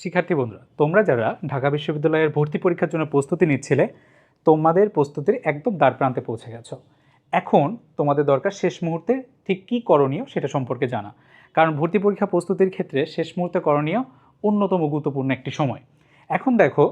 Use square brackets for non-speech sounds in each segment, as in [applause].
শিক্ষার্থী বন্ধুরা, তোমরা যারা ঢাকা বিশ্ববিদ্যালয়ের ভর্তি পরীক্ষার জন্য প্রস্তুতি নিচ্ছিলে, তোমাদের প্রস্তুতির একদম দ্বার প্রান্তে পৌঁছে গেছো। এখন তোমাদের দরকার শেষ মুহূর্তে ঠিক কী করণীয় সেটা সম্পর্কে জানা। কারণ ভর্তি পরীক্ষা প্রস্তুতির ক্ষেত্রে শেষ মুহূর্তে করণীয় অন্যতম গুরুত্বপূর্ণ একটি সময়। এখন দেখো,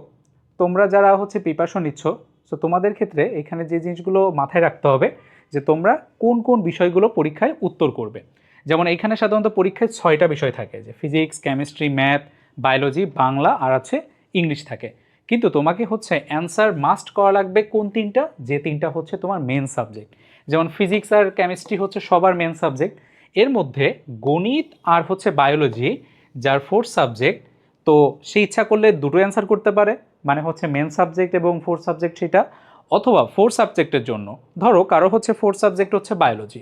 তোমরা যারা হচ্ছে প্রিপারেশন নিচ্ছ তো তোমাদের ক্ষেত্রে এখানে যে জিনিসগুলো মাথায় রাখতে হবে, যে তোমরা কোন কোন বিষয়গুলো পরীক্ষায় উত্তর করবে। যেমন এখানে সাধারণত পরীক্ষায় ছয়টা বিষয় থাকে, যে physics chemistry math biology, Bangla আর আছে ইংলিশ থাকে। কিন্তু তোমাকে হচ্ছে অ্যান্সার মাস্ট করা লাগবে কোন তিনটা? যে তিনটা হচ্ছে তোমার মেন সাবজেক্ট যেমন ফিজিক্স আর কেমিস্ট্রি হচ্ছে সবার মেন সাবজেক্ট এর মধ্যে গণিত আর হচ্ছে বায়োলজি যার ফোর্থ সাবজেক্ট তো সে ইচ্ছা করলে দুটো অ্যান্সার করতে পারে। মানে হচ্ছে মেন সাবজেক্ট এবং ফোর্থ সাবজেক্ট সেটা। অথবা ফোর্থ সাবজেক্টের জন্য। ধরো কারও হচ্ছে ফোর্থ সাবজেক্ট হচ্ছে বায়োলজি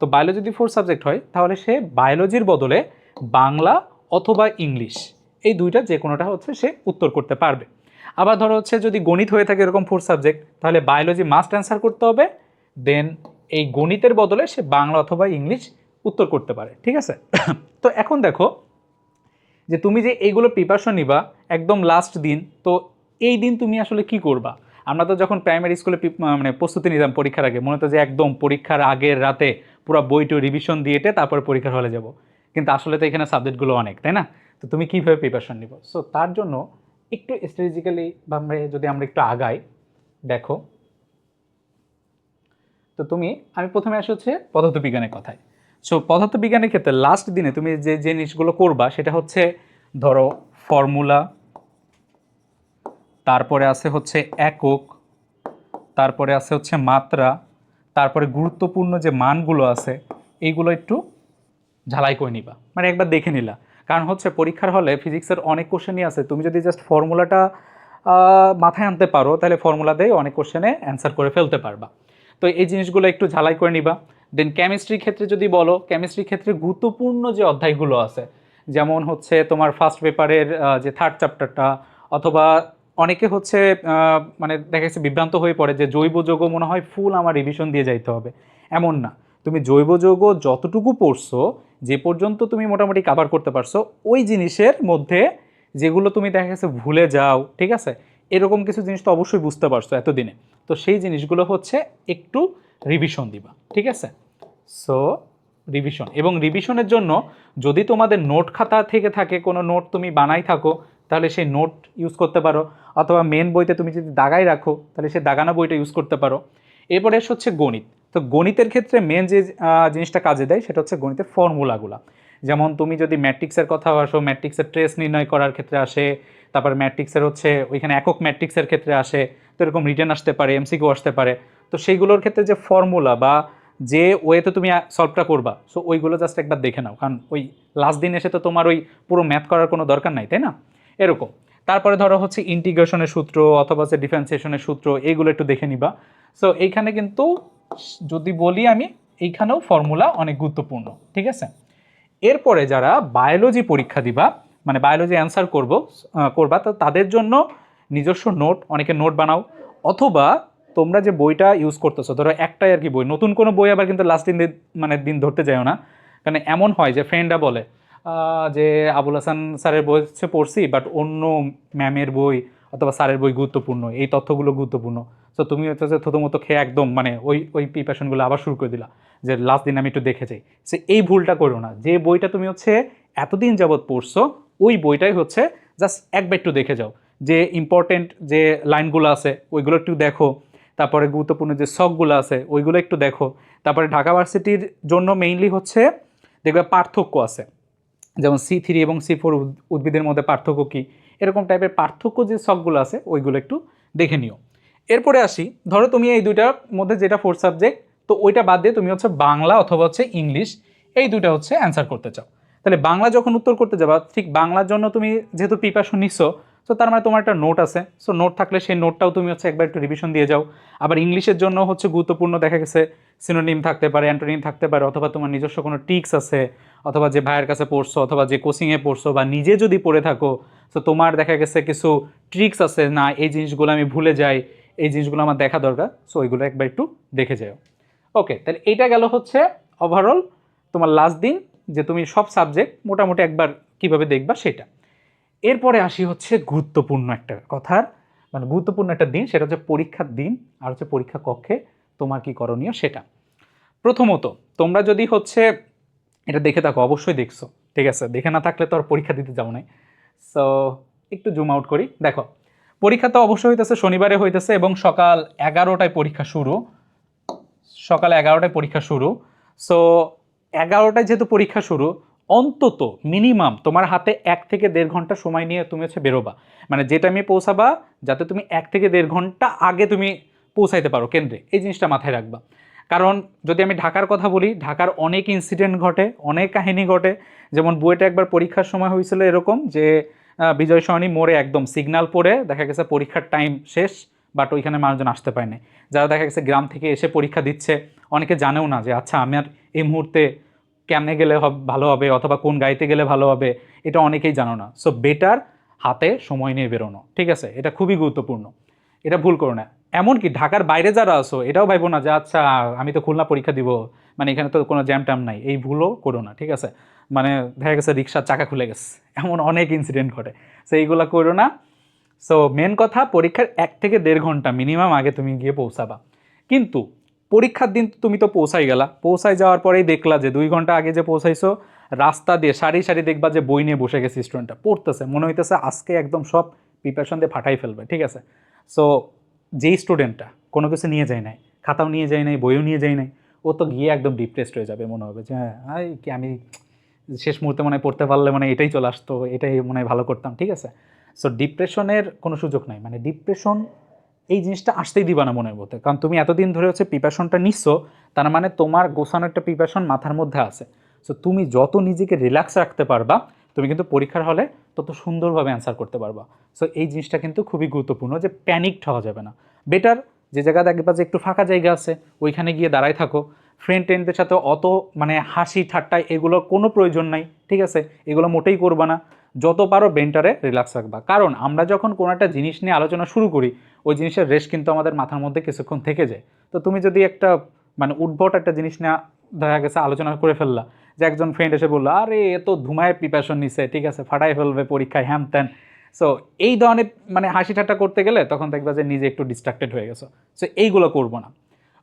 তো বায়োলজি যদি ফোর্থ সাবজেক্ট হয়, তাহলে সে বায়োলজির বদলে বাংলা অথবা ইংলিশ। এই দুইটা যে কোনোটা হচ্ছে সে উত্তর করতে পারবে। আবার ধরো হচ্ছে যদি গণিত হয়ে থাকে এরকম ফোর্থ সাবজেক্ট তাহলে বায়োলজি মাস্ট অ্যান্সার করতে হবে দেন এই গণিতের বদলে সে বাংলা অথবা ইংলিশ উত্তর করতে পারে, ঠিক আছে? [coughs] তো এখন দেখো যে তুমি যে এইগুলো প্রিপারেশন নিবা একদম লাস্ট দিন, তো এই দিন তুমি আসলে কি করবা? আমরা তো যখন প্রাইমারি স্কুলে মানে প্রস্তুতি নিতাম পরীক্ষার আগে, মনে হতো যে একদম পরীক্ষার আগের রাতে পুরো বইটা রিভিশন দিয়েটে তারপর পরীক্ষার হলে যাব। কিন্তু আসলে তো এখানে সাবজেক্টগুলো অনেক, তাই না? তো তুমি কীভাবে প্রিপারেশন নিব? সো তার জন্য একটু স্ট্র্যাটেজিক্যালি যদি আমরা একটু আগাই, দেখো। তো তুমি, আমি প্রথমে আসি হচ্ছে পদার্থবিজ্ঞানের কথায়। সো পদার্থবিজ্ঞানের ক্ষেত্রে লাস্ট দিনে তুমি যে জিনিসগুলো করবা, সেটা হচ্ছে ধরো ফর্মুলা তারপরে আছে হচ্ছে একক, তারপরে আছে হচ্ছে মাত্রা, তারপরে গুরুত্বপূর্ণ যে মানগুলো আছে, এইগুলো একটু ঝালাই করে নিবা। মানে একবার দেখে নিলা। কারণ হচ্ছে পরীক্ষার হলে ফিজিক্সের অনেক কোশ্চেনই আছে। তুমি যদি জাস্ট ফর্মুলাটা মাথায় আনতে পারো, তাহলে ফর্মুলা দিয়ে অনেক কোশ্চেনে অ্যান্সার করে ফেলতে পারবা। তো এই জিনিসগুলো একটু ঝালাই করে নিবা। দেন কেমিস্ট্রির ক্ষেত্রে যদি বলো কেমিস্ট্রির ক্ষেত্রে গুরুত্বপূর্ণ যে অধ্যায়গুলো আছে, যেমন হচ্ছে তোমার ফার্স্ট পেপারের যে থার্ড চ্যাপ্টারটা অথবা অনেকে হচ্ছে মানে দেখা যাচ্ছে বিভ্রান্ত হয়ে পড়ে যে জৈব যৌগ মনে হয় ফুল আমার রিভিশন দিয়ে যাইতে হবে। এমন না। তুমি জৈব যৌগ যতটুকু পড়ছো, যে পর্যন্ত তুমি মোটামুটি কাভার করতে পারছ, ওই জিনিসের মধ্যে যেগুলো তুমি দেখা গেছে ভুলে যাও, ঠিক আছে? এরকম কিছু জিনিস তো অবশ্যই বুঝতে পারছ এতদিনে। তো সেই জিনিসগুলো হচ্ছে একটু রিভিশন দিবা, ঠিক আছে? সো রিভিশন এবং রিভিশনের জন্য যদি তোমাদের নোট খাতা থেকে থাকে, কোনো নোট তুমি বানাই থাকো, তাহলে সেই নোট ইউজ করতে পারো। অথবা মেন বইতে তুমি যদি দাগাই রাখো, তাহলে সেই দাগানা বইটা ইউজ করতে পারো। এরপরে এসে হচ্ছে গণিত। তো গণিতের ক্ষেত্রে মেন যে জিনিসটা কাজে দেয় সেটা হচ্ছে গণিতের ফর্মুলাগুলো যেমন তুমি যদি ম্যাট্রিক্সের কথা আসো ম্যাট্রিক্সের ট্রেস নির্ণয় করার ক্ষেত্রে আসে, তারপর ম্যাট্রিক্সের হচ্ছে ওইখানে একক ম্যাট্রিক্সের ক্ষেত্রে আসে, তো এরকম রিটার্ন আসতে পারে এমসিকিউ আসতে পারে। তো সেইগুলোর ক্ষেত্রে যে ফর্মুলা বা যে ওয়েতে তুমি সলভটা করবা সো ওইগুলো জাস্ট একবার দেখে নাও। কারণ ওই লাস্ট দিন এসে তো তোমার ওই পুরো ম্যাথ করার কোনো দরকার নাই, তাই না? এরকম। তারপরে ধরো হচ্ছে ইন্টিগ্রেশনের সূত্র অথবা হচ্ছে ডিফারেন্সিয়েশনের সূত্র এইগুলো একটু দেখে নিবা। সো এইখানে কিন্তু যদি বলি আমি, এইখানেও ফর্মুলা অনেক গুরুত্বপূর্ণ, ঠিক আছে? এরপরে যারা বায়োলজি পরীক্ষা দিবা মানে বায়োলজি অ্যান্সার করব করবা, তো তাদের জন্য নিজস্ব নোট অনেকে নোট বানাও। অথবা তোমরা যে বইটা ইউজ করতেছো, ধরো একটাই আর কি বই, নতুন কোনো বই আবার কিন্তু লাস্ট দিন মানে দিন ধরতে যাও না। কারণ এমন হয় যে ফ্রেন্ডরা বলে যে আবুল হাসান স্যারের বই হচ্ছে পড়ছি বাট অন্য ম্যামের বই অথবা স্যারের বই গুরুত্বপূর্ণ। এই তথ্যগুলো গুরুত্বপূর্ণ। সো তুমি হচ্ছে যে থতমতো খেয়ে একদম মানে ওই ওই প্রিপারেশনগুলো আবার শুরু করে দিলা, যে লাস্ট দিন আমি একটু দেখে যাই। সে এই ভুলটা করো না। যে বইটা তুমি হচ্ছে এতদিন যাবৎ পড়ছো, ওই বইটাই হচ্ছে জাস্ট একবার একটু দেখে যাও। যে ইম্পর্টেন্ট যে লাইনগুলো আছে, ওইগুলো একটু দেখো। তারপরে গুরুত্বপূর্ণ যে শখগুলো আছে, ওইগুলো একটু দেখো। তারপরে ঢাকা ভার্সিটির জন্য মেইনলি হচ্ছে দেখবে পার্থক্য আছে। যেমন সি থ্রি এবং সি ফোর উদ্ভিদের মধ্যে পার্থক্য কী? এরকম টাইপের পার্থক্য যে শখগুলো আছে, ওইগুলো একটু দেখে নিও। এরপরে আসি, ধরো তুমি এই দুইটার মধ্যে যেটা ফোর্থ সাবজেক্ট তো ওইটা বাদ দিয়ে তুমি হচ্ছে বাংলা অথবা হচ্ছে ইংলিশ এই দুইটা হচ্ছে অ্যান্সার করতে চাও। তাহলে বাংলা যখন উত্তর করতে যাবা, ঠিক বাংলার জন্য তুমি যেহেতু প্রিপারেশন নিচ্ছ সো তার মানে তোমার একটা নোট আছে। সো নোট থাকলে সেই নোটটাও তুমি হচ্ছে একবার একটু রিভিশন দিয়ে যাও। আবার ইংলিশের জন্য হচ্ছে গুরুত্বপূর্ণ দেখা গেছে সিনোনিম থাকতে পারে অ্যান্টোনিম থাকতে পারে, অথবা তোমার নিজস্ব কোনো টিক্স আছে, অথবা যে ভাইয়ের কাছে পড়ছো, অথবা যে কোচিংয়ে পড়ছো, বা নিজে যদি পড়ে থাকো সো তোমার দেখা গেছে কিছু ট্রিক্স আছে, না, এই জিনিসগুলো আমি ভুলে যাই এই জিনিসগুলো আমার দেখা দরকার সো ওইগুলো একবার একটু দেখে যাও। ওকে তাহলে এইটা গেল হচ্ছে ওভারঅল তোমার লাস্ট দিন, যে তুমি সব সাবজেক্ট মোটামুটি একবার কীভাবে দেখবা সেটা। এরপরে আসি হচ্ছে গুরুত্বপূর্ণ একটা কথার মানে গুরুত্বপূর্ণ একটা দিন, সেটা হচ্ছে পরীক্ষার দিন আর হচ্ছে পরীক্ষা কক্ষে তোমার কি করণীয় সেটা। প্রথমত, তোমরা যদি হচ্ছে এটা দেখে থাকো, অবশ্যই দেখছ, ঠিক আছে? দেখে না থাকলে তো আর পরীক্ষা দিতে যাও নাই। সো একটু জুম আউট করি। দেখো পরীক্ষা তো অবশ্যই হইতেছে, শনিবারে হইতেছে এবং সকাল এগারোটায় পরীক্ষা শুরু। সকাল এগারোটায় পরীক্ষা শুরু। সো এগারোটায় যেহেতু পরীক্ষা শুরু, অন্তত মিনিমাম তোমার হাতে এক থেকে দেড় ঘণ্টা সময় নিয়ে তুমি হচ্ছে বেরোবা। মানে যে টাইমে পৌঁছাবা, যাতে তুমি এক থেকে দেড় ঘণ্টা আগে তুমি পৌঁছাইতে পারো কেন্দ্রে। এই জিনিসটা মাথায় রাখবা। কারণ যদি আমি ঢাকার কথা বলি, ঢাকার অনেক ইনসিডেন্ট ঘটে, অনেক কাহিনী ঘটে। যেমন বুয়েটে একবার পরীক্ষার সময় হয়েছিল এরকম যে বিজয় সরণি মোড়ে একদম সিগন্যাল পড়ে, দেখা গেছে পরীক্ষার টাইম শেষ বাট ওইখানে মানুষজন আসতে পারেনি। যারা দেখা গেছে গ্রাম থেকে এসে পরীক্ষা দিচ্ছে, অনেকে জানেও না যে আচ্ছা আমার এই মুহূর্তে কেমনে গেলে ভালো হবে, অথবা কোন গাড়িতে গেলে ভালো হবে? এটা অনেকেই জানো না। সো বেটার হাতে সময় নিয়ে বেরোনো, ঠিক আছে? এটা খুবই গুরুত্বপূর্ণ। এটা ভুল করো না। এমনকি ঢাকার বাইরে যারা আসো এটাও ভাইবো না যে আচ্ছা আমি তো খুলনা পরীক্ষা দিব। মানে এখানে তো কোনো জ্যাম ট্যাম নাই। এই ভুলও করো না, ঠিক আছে? মানে দেখা গেছে রিক্সার চাকা খুলে গেছে। এমন অনেক ইনসিডেন্ট ঘটে। সো এইগুলো করো না। সো মেন কথা, পরীক্ষার এক থেকে দেড় ঘণ্টা মিনিমাম আগে তুমি গিয়ে পৌঁছাবা। কিন্তু পরীক্ষার দিন তুমি তো পৌঁছাই গেলা। পৌঁছাই যাওয়ার পরেই দেখলা যে দুই ঘণ্টা আগে যে পৌঁছাইছো, রাস্তা দিয়ে সারি সারি দেখবা যে বই নিয়ে বসে গেছে স্টুডেন্টটা পড়তেছে, মনে হইতেছে আজকে একদম সব প্রিপারেশন দিয়ে ফাটাই ফেলবে, ঠিক আছে? সো যেই স্টুডেন্টটা কোনো কিছু নিয়ে যায় নাই, খাতাও নিয়ে যায় নাই, বইও নিয়ে যায় নাই, ও তো গিয়ে একদম ডিপ্রেসড হয়ে যাবে মনে হবে যে হ্যাঁ কি আমি শেষ মুহূর্তে মনে পড়তে পারলে মানে এটাই চলে আসতো, এটাই মনে হয় ভালো করতাম, ঠিক আছে? সো ডিপ্রেশনের কোনো সুযোগ নাই। মানে ডিপ্রেশন এই জিনিসটা আসতেই দিবা না মনের মধ্যে। কারণ তুমি এতদিন ধরে হচ্ছে প্রিপারেশনটা নিচ্ছ, তার মানে তোমার গোছানো একটা প্রিপারেশন মাথার মধ্যে আছে। সো তুমি যত নিজেকে রিল্যাক্স রাখতে পারবা, তুমি কিন্তু পরীক্ষার হলে তত সুন্দরভাবে অ্যান্সার করতে পারবা। সো এই জিনিসটা কিন্তু খুবই গুরুত্বপূর্ণ যে প্যানিকড হওয়া যাবে না। বেটার যে জায়গা দেখবা যে একটু ফাঁকা জায়গা আছে, ওইখানে গিয়ে দাঁড়ায় থাকো। ফ্রেন্ড টেন্ডদের সাথে অত মানে হাসি ঠাট্টায় এগুলো কোনো প্রয়োজন নাই, ঠিক আছে? এগুলো মোটেই করবা না। যত পারো বেন্টারে রিল্যাক্স রাখবা। কারণ আমরা যখন কোনো একটা জিনিস নিয়ে আলোচনা শুরু করি, ওই জিনিসের রেশ কিন্তু আমাদের মাথার মধ্যে কিছুক্ষণ থেকে যায়। তো তুমি যদি একটা মানে উদ্ভট একটা জিনিস নিয়ে দেখা গেছে আলোচনা করে ফেললা, যে একজন ফ্রেন্ড এসে বলল, আরে এত ধুমায় প্রিপারেশন নিছে, ঠিক আছে ফাটাই ফেলবে পরীক্ষায়, হ্যান ত্যান। সো এই ধরনের মানে হাসি ঠাট্টা করতে গেলে তখন দেখবা যে নিজে একটু ডিস্ট্রাক্টেড হয়ে গেছো। সো এইগুলো করব না।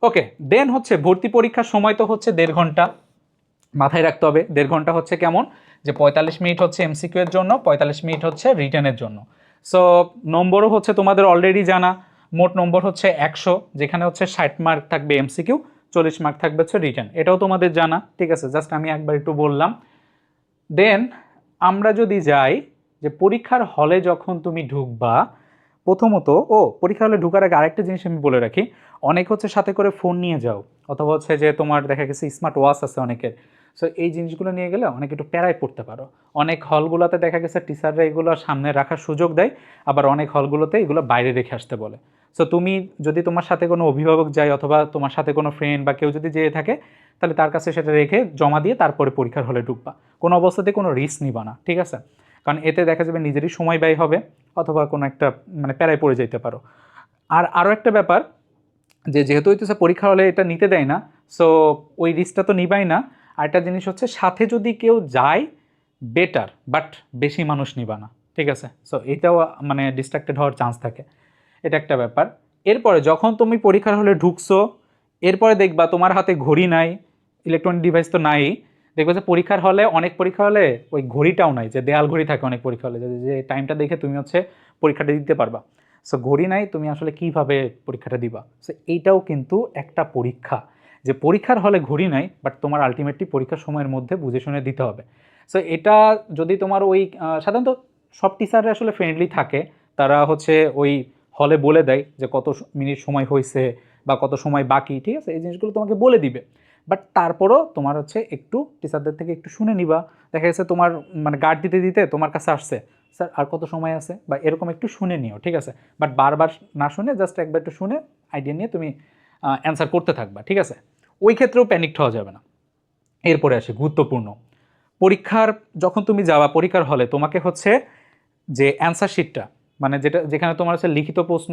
ওকে দেন হচ্ছে ভর্তি পরীক্ষার সময় তো হচ্ছে দেড় ঘণ্টা। মাথায় রাখতে হবে, দেড় ঘণ্টা হচ্ছে কেমন? যে পঁয়তাল্লিশ মিনিট হচ্ছে এমসিকিউ এর জন্য, পঁয়তাল্লিশ মিনিট হচ্ছে রিটার্নের জন্য। সো নম্বরও হচ্ছে তোমাদের অলরেডি জানা, মোট নম্বর হচ্ছে একশো, যেখানে হচ্ছে ষাট মার্ক থাকবে এমসিকিউ চল্লিশ মার্ক থাকবে হচ্ছে রিটার্ন এটাও তোমাদের জানা, ঠিক আছে? জাস্ট আমি একবার একটু বললাম। দেন আমরা যদি যাই, যে পরীক্ষার হলে যখন তুমি ঢুকবা, প্রথমত, ও পরীক্ষা হলে ঢুকার আগে আরেকটা জিনিস আমি বলে রাখি। অনেক হচ্ছে সাথে করে ফোন নিয়ে যাও, অথবা হচ্ছে যে তোমার দেখা গেছে স্মার্ট ওয়াচ আছে অনেকের। সো এই জিনিসগুলো নিয়ে গেলে অনেক একটু প্যারায় পড়তে পারো। অনেক হলগুলোতে দেখা গেছে টিচাররা এগুলো সামনে রাখার সুযোগ দেয়, আবার অনেক হলগুলোতে এগুলো বাইরে রেখে আসতে বলে। সো তুমি যদি তোমার সাথে কোনো অভিভাবক যায়, অথবা তোমার সাথে কোনো ফ্রেন্ড বা কেউ যদি যেয়ে থাকে, তাহলে তার কাছে সেটা রেখে জমা দিয়ে তারপরে পরীক্ষার হলে ঢুকবা। কোনো অবস্থাতে কোনো রিস্ক নিবা না, ঠিক আছে? কারণ এতে দেখা যাবে নিজেরই সময় ব্যয় হবে, অথবা কোনো একটা মানে প্যারায় পড়ে যেতে পারো। আর আরও একটা ব্যাপার যে যেহেতু হইতেছে পরীক্ষা হলে এটা নিতে দেয় না সো ওই রিস্কটা তো নিবাই না। আর একটা জিনিস হচ্ছে সাথে যদি কেউ যায় বেটার বাট বেশি মানুষ নিবা না, ঠিক আছে? সো এটাও মানে ডিস্ট্রাক্টেড হওয়ার চান্স থাকে। এটা একটা ব্যাপার। এরপরে যখন তুমি পরীক্ষার হলে ঢুকছো, এরপরে দেখবা তোমার হাতে ঘড়ি নাই ইলেকট্রনিক ডিভাইস তো নাই, দেখবে যে পরীক্ষার হলে, অনেক পরীক্ষা হলে ওই ঘড়িটাও নাই, যে দেয়াল ঘড়ি থাকে অনেক পরীক্ষা হলে, যে টাইমটা দেখে তুমি হচ্ছে পরীক্ষাটা দিতে পারবা। সো ঘড়ি নাই, তুমি আসলে কীভাবে পরীক্ষাটা দিবা? সো এইটাও কিন্তু একটা পরীক্ষা। যে পরীক্ষার হলে ঘড়ি নাই বাট তোমার আলটিমেটলি পরীক্ষার সময়ের মধ্যে বুঝে শুনে দিতে হবে। সো এটা যদি তোমার ওই সাধারণত সব টিচাররা আসলে ফ্রেন্ডলি থাকে। তারা হচ্ছে ওই হলে বলে দেয় যে কত মিনিট সময় হয়েছে বা কত সময় বাকি, ঠিক আছে? এই জিনিসগুলো তোমাকে বলে দিবে। বাট তারপরও তোমার হচ্ছে একটু টিচারদের থেকে একটু শুনে নিবা। দেখা গেছে তোমার মানে গার্ড দিতে দিতে তোমার কাছে আসছে। স্যার, আর কত সময় আছে? বা এরকম একটু শুনে নিও, ঠিক আছে? বাট বারবার না শুনে জাস্ট একবার একটু শুনে আইডিয়া নিয়ে তুমি অ্যান্সার করতে থাকবা, ঠিক আছে? ওই ক্ষেত্রেও প্যানিকড হওয়া যাবে না। এরপরে আসে, গুরুত্বপূর্ণ। পরীক্ষার, যখন তুমি যাওয়া পরীক্ষার হলে, তোমাকে হচ্ছে যে অ্যান্সার শিটটা মানে যেটা, যেখানে তোমার হচ্ছে লিখিত প্রশ্ন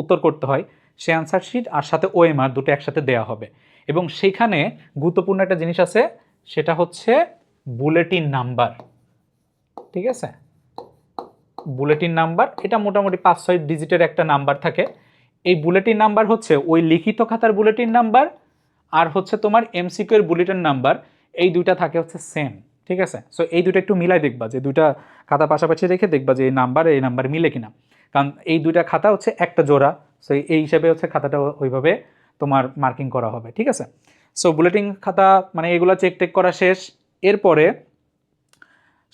উত্তর করতে হয় সেই অ্যান্সার শিট আর সাথে ওএমআর দুটো একসাথে দেওয়া হবে। এবং সেখানে গুরুত্বপূর্ণ একটা জিনিস আছে, সেটা হচ্ছে বুলেটিন নাম্বার ঠিক আছে? বুলেটিন নাম্বার, এটা মোটামুটি পাঁচ ছয় ডিজিটের একটা নাম্বার থাকে। এই বুলেটিন নাম্বার হচ্ছে ওই লিখিত খাতার বুলেটিন নাম্বার আর হচ্ছে তোমার এমসিকিউ এর বুলেটিন নাম্বার। এই দুইটা থাকে হচ্ছে সেম ঠিক আছে? সো এই দুটো একটু মিলাই দেখবা যে দুইটা খাতা পাশাপাশি রেখে দেখবা যে এই নাম্বার এই নাম্বার মিলে কিনা। কারণ এই দুইটা খাতা হচ্ছে একটা জোড়া সো এই হিসাবে হচ্ছে খাতাটা ওইভাবে তোমার মার্কিং করা হবে, ঠিক আছে? সো বুলেটিন খাতা মানে এগুলো চেক টেক করা শেষ। এরপরে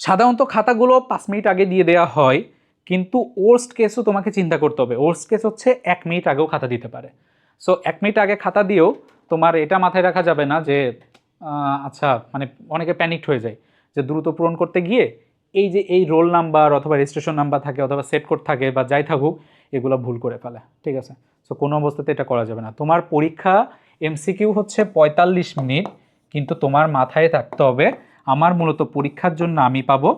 সাধারণত খাতাগুলো পাঁচ মিনিট আগে দিয়ে দেওয়া হয়, কিন্তু ওর্স্ট কেসও তোমাকে চিন্তা করতে হবে। ওর্স্ট কেস হচ্ছে এক মিনিট আগেও খাতা দিতে পারে। সো এক মিনিট আগে খাতা দিয়েও তোমার এটা মাথায় রাখা যাবে না যে আচ্ছা মানে অনেকে প্যানিকড হয়ে যায়। যে দ্রুত পূরণ করতে গিয়ে এই যে এই রোল নাম্বার অথবা রেজিস্ট্রেশন নাম্বার থাকে অথবা সেট কোড থাকে বা যাই থাকুক, এগুলো ভুল করে ফেলে। ঠিক আছে? সো কোনো অবস্থাতে এটা করা যাবে না। তোমার পরীক্ষা এমসিকিউ হচ্ছে পঁয়তাল্লিশ মিনিট, কিন্তু তোমার মাথায় থাকতে হবে আমার মূলত পরীক্ষার জন্য আমি পাবো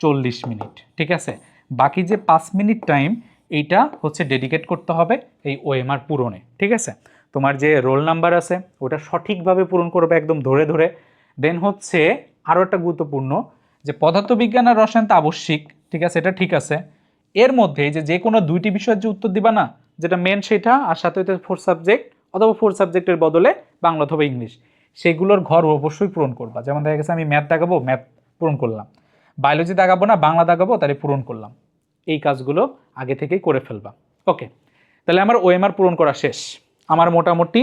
চল্লিশ মিনিট, ঠিক আছে? বাকি যে পাঁচ মিনিট টাইম, এইটা হচ্ছে ডেডিকেট করতে হবে এই ওএমআর পূরণে, ঠিক আছে? তোমার যে রোল নাম্বার আছে, ওটা সঠিকভাবে পূরণ করবে একদম ধরে ধরে। দেন হচ্ছে আরও একটা গুরুত্বপূর্ণ, যে পদার্থবিজ্ঞান আর রসায়ন তো আবশ্যিক, ঠিক আছে? এটা ঠিক আছে। এর মধ্যে যে যে কোনো দুইটি বিষয়ের যে উত্তর দিবা না, যেটা মেন সেটা, আর সাথে ফোর সাবজেক্ট অথবা ফোর সাবজেক্টের বদলে বাংলা অথবা ইংলিশ। সেগুলোর ঘর অবশ্যই পূরণ করবা। যেমন দেখা গেছে আমি ম্যাথ দাগাবো ম্যাথ পূরণ করলাম। বায়োলজি দাগাবো না, বাংলা দাগাবো তাহলে পূরণ করলাম। এই কাজগুলো আগে থেকেই করে ফেলবা। ওকে তাহলে আমার ওএমআর পূরণ করা শেষ। আমার মোটামুটি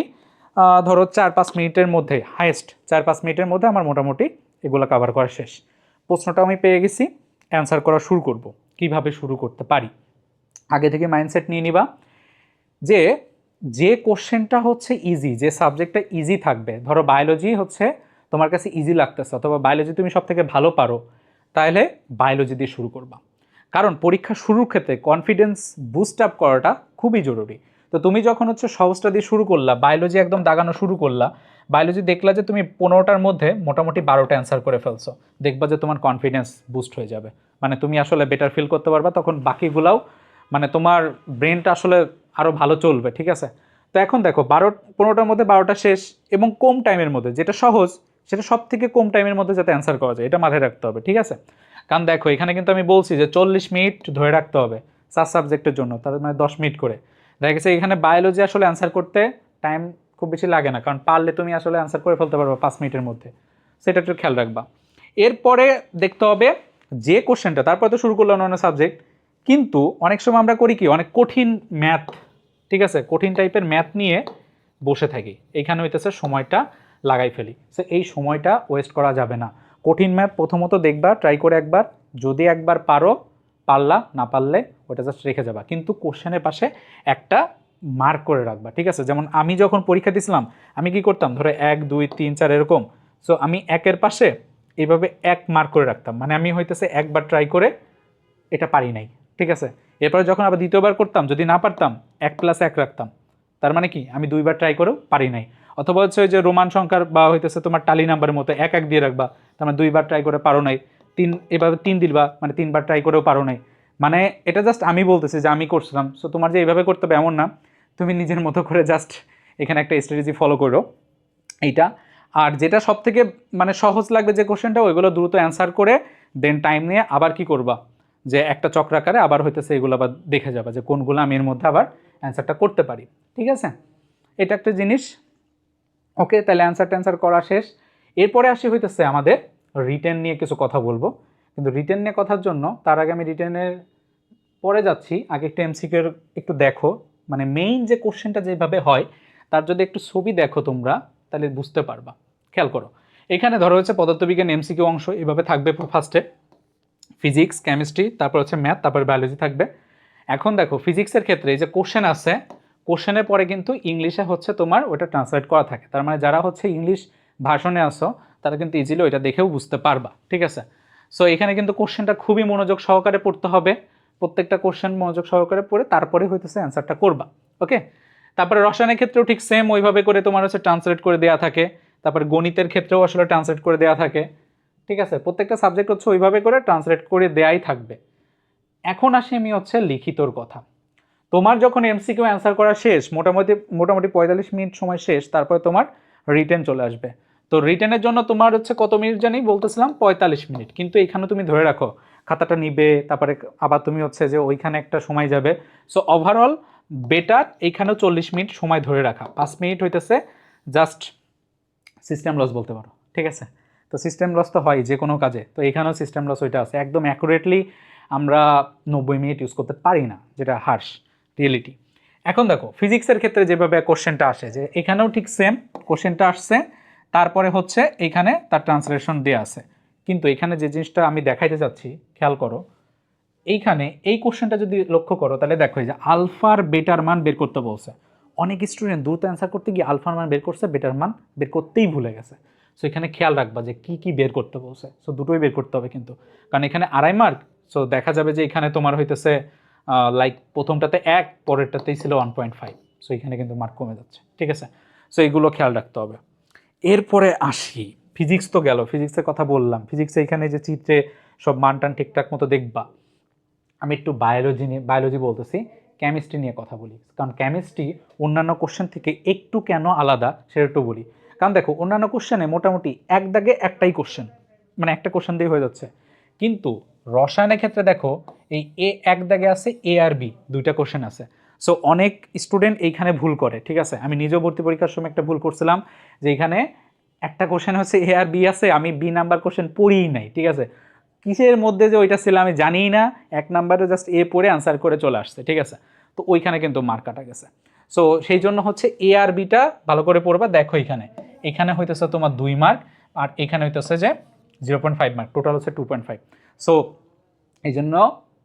ধরো চার পাঁচ মিনিটের মধ্যে হায়েস্ট চার পাঁচ মিনিটের মধ্যে আমার মোটামুটি এগুলো কভার করা শেষ। প্রশ্নটা আমি পেয়ে গেছি অ্যান্সার করা শুরু করব। কীভাবে শুরু করতে পারি? আগে থেকে মাইন্ডসেট নিয়ে নিবা যে যে কোশ্চেনটা হচ্ছে ইজি যে সাবজেক্টটা ইজি থাকবে, ধরো বায়োলজি হচ্ছে তোমার কাছে ইজি লাগতেছে অথবা বায়োলজি তুমি সব থেকে ভালো পারো তাহলে বায়োলজি দিয়ে শুরু করবা। কারণ পরীক্ষা শুরুর ক্ষেত্রে কনফিডেন্স বুস্ট আপ করাটা খুবই জরুরি। তো তুমি যখন হচ্ছে সহজটা দিয়ে শুরু করলা বায়োলজি একদম দাগানো শুরু করলা বায়োলজি দেখলা যে তুমি পনেরোটার মধ্যে মোটামুটি বারোটা অ্যান্সার করে ফেলছো, দেখবা যে তোমার কনফিডেন্স বুস্ট হয়ে যাবে। মানে তুমি আসলে বেটার ফিল করতে পারবা, তখন বাকিগুলাও মানে তোমার ব্রেনটা আসলে আরও ভালো চলবে, ঠিক আছে? তো এখন দেখো, বারো, পনেরোটার মধ্যে বারোটা শেষ এবং কম টাইমের মধ্যে, যেটা সহজ, সেটা সব থেকে কম টাইমের মধ্যে যাতে অ্যান্সার করা যায়, এটা মাথায় রাখতে হবে, ঠিক আছে? কারণ দেখো, এখানে কিন্তু আমি বলছি যে চল্লিশ মিনিট ধরে রাখতে হবে চার সাবজেক্টের জন্য, তার মানে দশ মিনিট করে। দেখা গেছে এখানে বায়োলজি আসলে অ্যান্সার করতে টাইম খুব বেশি লাগে না, কারণ পারলে তুমি আসলে অ্যান্সার করে ফেলতে পারবে পাঁচ মিনিটের মধ্যে, সেটা একটু খেয়াল রাখবা। এরপরে দেখতে হবে যে কোশ্চেনটা তারপরে তো শুরু করল অন্য সাবজেক্ট কিন্তু অনেক সময় আমরা করি কি, অনেক কঠিন ম্যাথ ঠিক আছে? কঠিন টাইপের ম্যাথ নিয়ে বসে থাকি। এইখানে হইতেছে সময়টা লাগাই ফেলি। সে এই সময়টা ওয়েস্ট করা যাবে না। কঠিন ম্যাথ প্রথমত দেখবা ট্রাই করে একবার। যদি একবার পারো, পারলা, না পারলে ওটা জাস্ট রেখে যাবা। কিন্তু কোশ্চেনের পাশে একটা মার্ক করে রাখবা, ঠিক আছে? যেমন আমি যখন পরীক্ষা দিছিলাম, আমি কি করতাম? ধরো এক, দুই, তিন, চার এরকম। সো আমি একের পাশে এইভাবে এক মার্ক করে রাখতাম। মানে আমি হইতেছে একবার ট্রাই করে এটা পারি নাই, ঠিক আছে? এরপরে যখন আবার দ্বিতীয়বার করতাম, যদি না পারতাম, এক প্লাস এক রাখতাম। তার মানে কি? আমি দুইবার ট্রাই করেও পারি নাই। অথবা হচ্ছে ওই যে রোমান সংখ্যার বা হইতেছে তোমার টালি নাম্বারের মতো এক এক দিয়ে রাখবা, তার মানে দুইবার ট্রাই করে পারো নাই, তিন, এভাবে তিন দিলবা মানে তিনবার ট্রাই করেও পারো নাই। মানে এটা জাস্ট আমি বলতেছি যে আমি করছিলাম। সো তোমার যে এইভাবে করতে হবে এমন না, তুমি নিজের মতো করে জাস্ট এখানে একটা স্ট্র্যাটেজি ফলো করো। এইটা। আর যেটা সব থেকে মানে সহজ লাগবে যে কোশ্চেনটা ওইগুলো দ্রুত অ্যান্সার করে দেন টাইম নিয়ে আবার কি করবা? যে একটা চক্রাকারে আবার হইতেছে এগুলো আবার দেখে যাবা যে কোনগুলো আমি এর মধ্যে আবার অ্যান্সারটা করতে পারি। ঠিক আছে? এটা একটা জিনিস। ওকে, তাহলে অ্যান্সার ট্যান্সার করা শেষ। এরপরে আসি হইতেছে আমাদের রিটার্ন নিয়ে কিছু কথা বলব। কিন্তু রিটার্ন নিয়ে কথার জন্য তার আগে আমি রিটার্নের পরে যাচ্ছি। আগে একটু এমসিকিউর একটু দেখো। মানে মেইন যে কোশ্চেনটা যেভাবে হয়, তার যদি একটু ছবি দেখো তোমরা, তাহলে বুঝতে পারবা। খেয়াল করো। এখানে ধরো হচ্ছে পদার্থবিজ্ঞান এমসিকিউ অংশ এভাবে থাকবে ফার্স্টে ফিজিক্স কেমিস্ট্রি তারপর হচ্ছে ম্যাথ তারপর বায়োলজি থাকবে। এখন দেখো ফিজিক্সের ক্ষেত্রে এই যে কোশ্চেন আছে কোশ্চেনের পরে কিন্তু ইংলিশে হচ্ছে তোমার ওটা ট্রান্সলেট করা থাকে। তার মানে যারা হচ্ছে ইংলিশ ভাষণে আসো তারা কিন্তু ইজিলি ওইটা দেখেও বুঝতে পারবা, ঠিক আছে? সো এখানে কিন্তু কোশ্চেনটা খুবই মনোযোগ সহকারে পড়তে হবে। প্রত্যেকটা কোশ্চেন মনোযোগ সহকারে পড়ে তারপরে হইতেছে অ্যান্সারটা করবা ওকে তারপরে রসায়নের ক্ষেত্রেও ঠিক সেম ওইভাবে করে তোমার হচ্ছে ট্রান্সলেট করে দেওয়া থাকে। তারপরে গণিতের ক্ষেত্রেও আসলে ট্রান্সলেট করে দেওয়া থাকে। ঠিক আছে? প্রত্যেকটা সাবজেক্ট হচ্ছে ওইভাবে করে ট্রান্সলেট করে দেয়াই থাকবে। এখন আসি আমি হচ্ছে লিখিতর কথা। তোমার যখন এমসিকিউ অ্যান্সার করা শেষ, মোটামুটি মোটামুটি পঁয়তাল্লিশ মিনিট সময় শেষ, তারপরে তোমার রিটেন চলে আসবে। তো রিটার্নের জন্য তোমার হচ্ছে কত মিনিট জানি বলতেছিলাম? পঁয়তাল্লিশ মিনিট। কিন্তু এখানে তুমি ধরে রাখো, খাতাটা নিবে, তারপরে আবার তুমি হচ্ছে যে ওইখানে একটা সময় যাবে। সো ওভারঅল বেটার এইখানেও চল্লিশ মিনিট সময় ধরে রাখা। পাঁচ মিনিট হইতেছে জাস্ট সিস্টেম লস বলতে পারো। ঠিক আছে? তো সিস্টেম লস তো হয় যে কোনো কাজে। তো এখানেও সিস্টেম লস ওইটা আছে। একদম অ্যাকুরেটলি আমরা নব্বই মিনিট ইউজ করতে পারি না, যেটা হার্শ রিয়েলিটি এখন দেখো ফিজিক্সের ক্ষেত্রে যেভাবে কোশ্চেনটা আসে, যে এখানেও ঠিক সেম কোশ্চেনটা আসছে, তারপরে হচ্ছে এখানে তার ট্রান্সলেশন দেওয়া আছে। কিন্তু এখানে যে জিনিসটা আমি দেখাইতে যাচ্ছি খেয়াল করো, এইখানে এই কোশ্চেনটা যদি লক্ষ্য করো, তাহলে দেখো যে আলফার বেটার মান বের করতে বলছে। অনেক স্টুডেন্ট দ্রুত অ্যান্সার করতে গিয়ে আলফার মান বের করছে, বেটার মান বের করতেই ভুলে গেছে। সো এখানে খেয়াল রাখবা যে কি কি বের করতে বলছে। সো দুটোই বের করতে হবে কিন্তু। কারণ এখানে আড়াই মার্ক সো দেখা যাবে যে এখানে তোমার হইতেছে লাইক প্রথমটাতে এক, পরেরটাতেই ছিল ওয়ান পয়েন্ট ফাইভ সো এখানে কিন্তু মার্ক কমে যাচ্ছে, ঠিক আছে? সো এগুলো খেয়াল রাখতে হবে। এরপরে আসি ফিজিক্স তো গেল ফিজিক্সের কথা বললাম। ফিজিক্সে এখানে যে চিত্রে সব মান টান ঠিকঠাক মতো দেখবা। আমি একটু বায়োলজি নিয়ে বায়োলজি বলতেছি কেমিস্ট্রি নিয়ে কথা বলি। কারণ কেমিস্ট্রি অন্যান্য কোশ্চেন থেকে একটু কেন আলাদা, সেটা একটু বলি। কারণ দেখো, অন্যান্য কোশ্চেনে মোটামুটি এক দাগে একটাই কোশ্চেন মানে একটা কোশ্চেন দিয়ে হয়ে যাচ্ছে। কিন্তু রসায়নের ক্ষেত্রে দেখো, এই এ এক দাগে আছে এ আর বি দুইটা কোশ্চেন আছে। সো অনেক স্টুডেন্ট এইখানে ভুল করে, ঠিক আছে? আমি নিজেও ভর্তি পরীক্ষার সময় একটা ভুল করছিলাম, যে এখানে একটা কোশ্চেন হচ্ছে এ আর বি আছে, আমি বি নাম্বার কোশ্চেন পড়িই নাই, ঠিক আছে? কিসের মধ্যে যে ওইটা ছিল আমি জানিই না, এক নাম্বারে জাস্ট এ পড়ে আনসার করে চলে আসছে, ঠিক আছে? তো ওইখানে কিন্তু মার্ক কাটা গেছে। সো সেই জন্য হচ্ছে এ আর বিটা ভালো করে পড়বা, দেখো এখানে। এখানে হইতেছে তোমার দুই মার্ক আর এখানে হইতেছে যে zero point five mark total হচ্ছে টু পয়েন্ট ফাইভ সো এই জন্য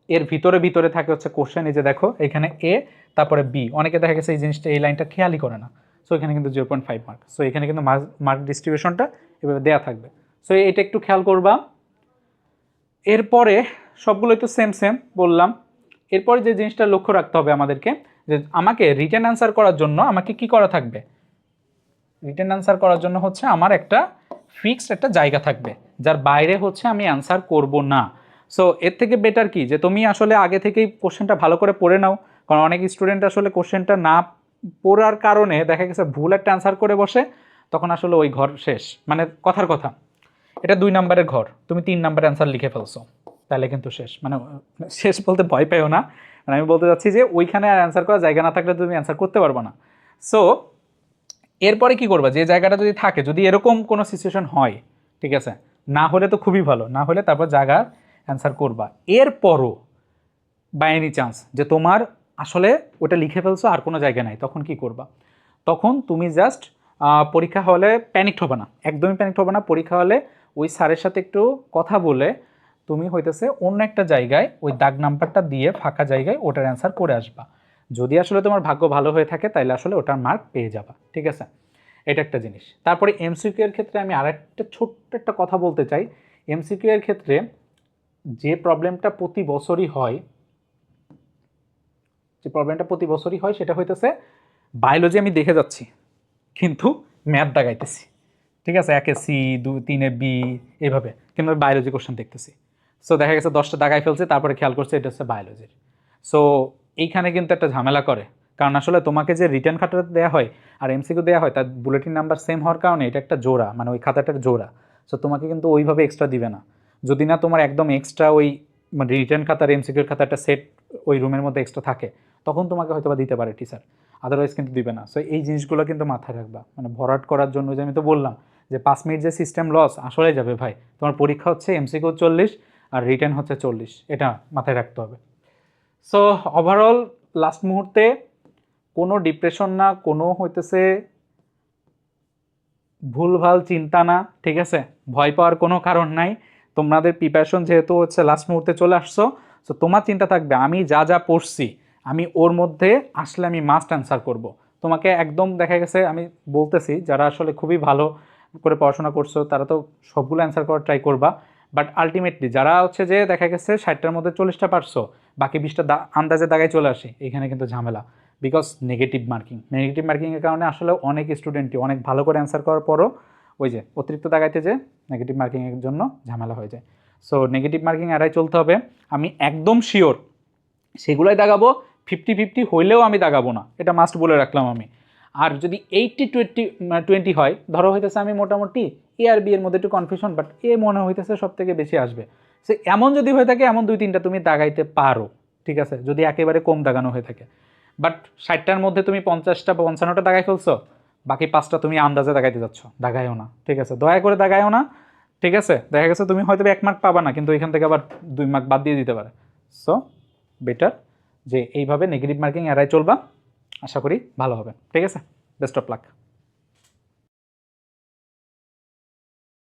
এর ভিতরে ভিতরে থাকে হচ্ছে কোশ্চেন এই যে দেখো, এখানে এ তারপরে বি অনেকে দেখা গেছে এই জিনিসটা, এই লাইনটা খেয়ালই করে না। সো এখানে কিন্তু zero point five mark so এখানে কিন্তু মার্ক ডিস্ট্রিবিউশনটা এভাবে দেওয়া থাকবে। সো এটা একটু খেয়াল করবা। এরপরে সবগুলোই তো সেম সেম বললাম। এরপরে যে জিনিসটা লক্ষ্য রাখতে হবে আমাদেরকে, যে আমাকে রিটার্ন অ্যান্সার করার জন্য আমাকে কি করা থাকবে? রিটার্ন অ্যান্সার করার জন্য হচ্ছে আমার একটা ফিক্সড একটা জায়গা থাকবে, যার বাইরে হচ্ছে আমি অ্যান্সার করব না। সো এর থেকে বেটার কি? যে তুমি আসলে আগে থেকেই কোশ্চেনটা ভালো করে পড়ে নাও, কারণ অনেক স্টুডেন্ট আসলে কোশ্চেনটা না পড়ার কারণে দেখা গেছে ভুল একটা অ্যান্সার করে বসে, তখন আসলে ওই ঘর শেষ। মানে কথার কথা, এটা দুই নাম্বারের ঘর, তুমি তিন নাম্বারের অ্যান্সার লিখে ফেলছো, তাহলে কিন্তু শেষ। মানে শেষ বলতে ভয় পেও না। মানে আমি বলতে চাচ্ছি যে ওইখানে আর অ্যান্সার করার জায়গা না থাকলে তুমি অ্যান্সার করতে পারব না। সো এরপরে কি করবা? যে জায়গাটা যদি থাকে, যদি এরকম কোনো সিচুয়েশন হয়, ঠিক আছে? না হলে তো খুবই ভালো। না হলে তারপর জায়গা অ্যান্সার করবা। এরপরও বাই এনি চান্স যে তোমার আসলে ওটা লিখে ফেলছো, আর কোনো জায়গা নাই, তখন কি করবা? তখন তুমি জাস্ট পরীক্ষা হলে প্যানিক হবে না। একদমই প্যানিক হবে না। পরীক্ষা হলে ওই স্যারের সাথে একটু কথা বলে তুমি হইতেছে অন্য একটা জায়গায় ওই দাগ নাম্বারটা দিয়ে ফাঁকা জায়গায় ওটার অ্যান্সার করে আসবা। যদি আসলে তোমার ভাগ্য ভালো হয়ে থাকে তাহলে আসলে ওটার মার্ক পেয়ে যাবা, ঠিক আছে? এটা একটা জিনিস। তারপরে এমসিকিউ এর ক্ষেত্রে আমি আরেকটা ছোট্ট একটা কথা বলতে চাই। এমসিকিউ এর ক্ষেত্রে যে প্রবলেমটা প্রতি বছরই হয়, যে প্রবলেমটা প্রতি বছরই হয়, সেটা হইতেছে বায়োলজি আমি দেখে যাচ্ছি, কিন্তু ম্যাথ দাগাইতেছি ঠিক আছে? একে সি, দু, তিনে বি এইভাবে কিন্তু আমি বায়োলজি কোশ্চেন দেখতেছি। সো দেখা গেছে দশটা দাগাই ফেলছে, তারপরে খেয়াল করছে এটা হচ্ছে বায়োলজির সো এইখানে কিন্তু একটা ঝামেলা করে। কারণ আসলে তোমাকে যে রিটার্ন খাতাটা দেওয়া হয় আর এমসিকিউ দেওয়া হয়, তার বুলেটিন নাম্বার সেম হওয়ার কারণে এটা একটা জোড়া মানে ওই খাতাটার জোড়া। সো তোমাকে কিন্তু ওইভাবে এক্সট্রা দিবে না। যদি না তোমার একদম এক্সট্রা ওই মানে রিটার্ন খাতার এমসিকিউর খাতাটা সেট ওই রুমের মধ্যে এক্সট্রা থাকে, তখন তোমাকে হয়তো বা দিতে পারে টিচার আদারওয়াইজ কিন্তু দিবে না। সো এই জিনিসগুলো কিন্তু মাথায় রাখবা। মানে ভরাট করার জন্য যে আমি তো বললাম, যে পাঁচ মিনিট যে সিস্টেম লস আসলে যাবে ভাই। তোমার পরীক্ষা হচ্ছে এমসিকিউ চল্লিশ আর রিটার্ন হচ্ছে চল্লিশ। এটা মাথায় রাখতে হবে। সো ওভারঅল লাস্ট মুহূর্তে কোনো ডিপ্রেশন না, কোনো হইতেছে ভুলভাল চিন্তা না, ঠিক আছে ভয় পাওয়ার কোনো কারণ নাই তোমাদের প্রিপারেশন যেহেতু হচ্ছে লাস্ট মুহূর্তে চলে আসছো সো তোমার চিন্তা থাকবে, আমি যা যা পড়ছি, আমি ওর মধ্যে আসলে আমি মাস্ট অ্যান্সার করব। তোমাকে একদম দেখা গেছে, আমি বলতেছি, যারা আসলে খুবই ভালো করে পড়াশোনা করছ, তারা তো সবগুলো অ্যান্সার করার ট্রাই করবা বাট আলটিমেটলি যারা হচ্ছে যে দেখা গেছে ষাটটার মধ্যে চল্লিশটা পারছ বাকি বিশটা দা আন্দাজে দাগায় চলে আসে, এখানে কিন্তু ঝামেলা। বিকজ নেগেটিভ মার্কিং নেগেটিভ মার্কিংয়ের কারণে আসলে অনেক স্টুডেন্টই অনেক ভালো করে অ্যান্সার করার পরও ওই যে অতিরিক্ত দাগাইতে যে নেগেটিভ মার্কিংয়ের জন্য ঝামেলা হয়ে যায়। সো নেগেটিভ মার্কিং এড়াই চলতে হবে। আমি একদম শিওর সেগুলোই দাগাবো ফিফটি ফিফটি হইলেও আমি দাগাবো না। এটা মাস্ট বলে রাখলাম আমি। আর যদি এইটটি টোয়েন্টি টোয়েন্টি হয়, ধরো হইতেছে আমি মোটামুটি এ আর বি এর মধ্যে একটু কনফিউশন বাট এ মনে হইতেছে সব থেকে বেশি আসবে। সে এমন যদি হয়ে থাকে, এমন দুই তিনটা তুমি দাগাইতে পারো, ঠিক আছে? যদি একেবারে কম দাগানো হয়ে থাকে। বাট ষাটটার মধ্যে তুমি পঞ্চাশটা বা পঞ্চান্নটা দাগাই ফেলছো, বাকি পাঁচটা তুমি আন্দাজে দাগাইতে যাচ্ছ। দাগাইও না, ঠিক আছে? দয়া করে দাগাইও না, ঠিক আছে? দেখা গেছে তুমি হয়তো এক মার্ক পাবা না, কিন্তু এখান থেকে আবার দুই মার্ক বাদ দিয়ে দিতে পারে। সো বেটার যে এইভাবে নেগেটিভ মার্কিং এড়াই চলবা। আশা করি ভালো হবে। ঠিক আছে? Best of luck